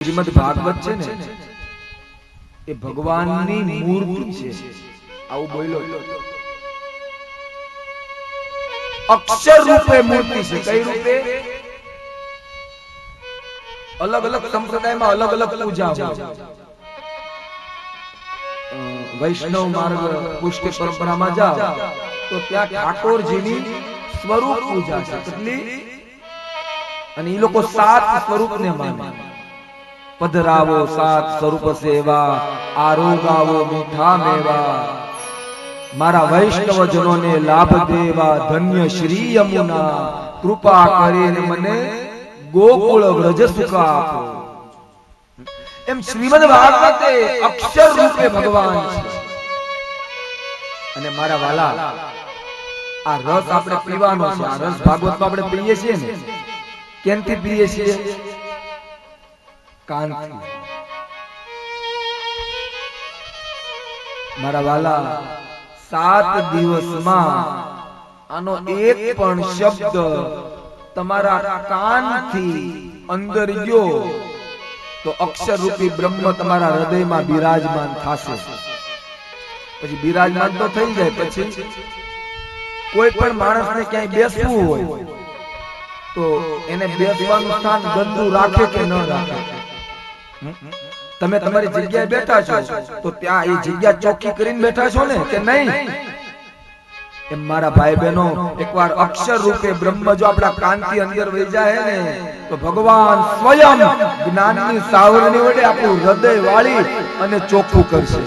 શ્રીમદ ભાગવત છે ને, એ ભગવાનની મૂર્તિ છે. આવું બોલો અક્ષર રૂપે મૂર્તિ છે. કઈ રૂપે? અલગ અલગ સંપ્રદાયમાં અલગ અલગ પૂજા વૈષ્ણવ માર્ગ પુષ્ટિ પરંપરામાં જાઓ, તો ત્યાં ઠાકોરજીની સ્વરૂપ પૂજા છે. અને એ લોકો સાત સ્વરૂપને માને. પધરાવો સાત સ્વરૂપ સેવા, આરોગાવો મીઠા મેવા. મારા વૈષ્ણવજનોને લાભ દેવા ધન્ય શ્રી યમુના. કૃપા કરીને મને ગોકુળ વ્રજ સુખ આપો. એમ શ્રીમદ ભાગવતે અક્ષર રૂપે ભગવાન છે. અને મારા વાલા, આ રસ આપણે પીવાનો છે. આ રસ ભાગવતમાં આપણે પીએ છીએ ને. કેમથી પીએ છીએ? કાનથી મારા વાલા, સાત દિવસમાં આનો એક પણ શબ્દ તમારા કાનથી અંદર ગયો, તો અક્ષર બ્રહ્મ તમારા હૃદયમાં બિરાજમાન થશે પછી બિરાજમાન તો થઈ જાય, પછી કોઈ પણ માણસને ક્યાંય બેસવું હોય, તો એને બેસવાનું સ્થાન ગંદુ રાખે કે ન રાખે? તમે તમારી જગ્યાએ બેઠા છો તો ત્યાં એ જગ્યા ચોખ્ખી કરીને બેઠા છો ને કે નહીં? એમ મારા ભાઈ બહેનો એકવાર અક્ષર રૂપે બ્રહ્મ જો આપણા કાનથી અંદર વહી જાય ને તો ભગવાન સ્વયં જ્ઞાનની સાવરણી વડે આપણું હૃદય વાળી અને ચોખ્ખું કરશે.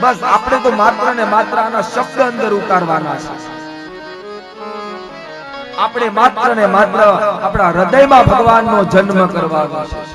બસ આપણે તો માત્ર ને માત્ર આના શબ્દ અંદર ઉતારવાના છે. આપણે માત્ર ને માત્ર આપણા હૃદયમાં ભગવાનનો જન્મ કરવાનો છે.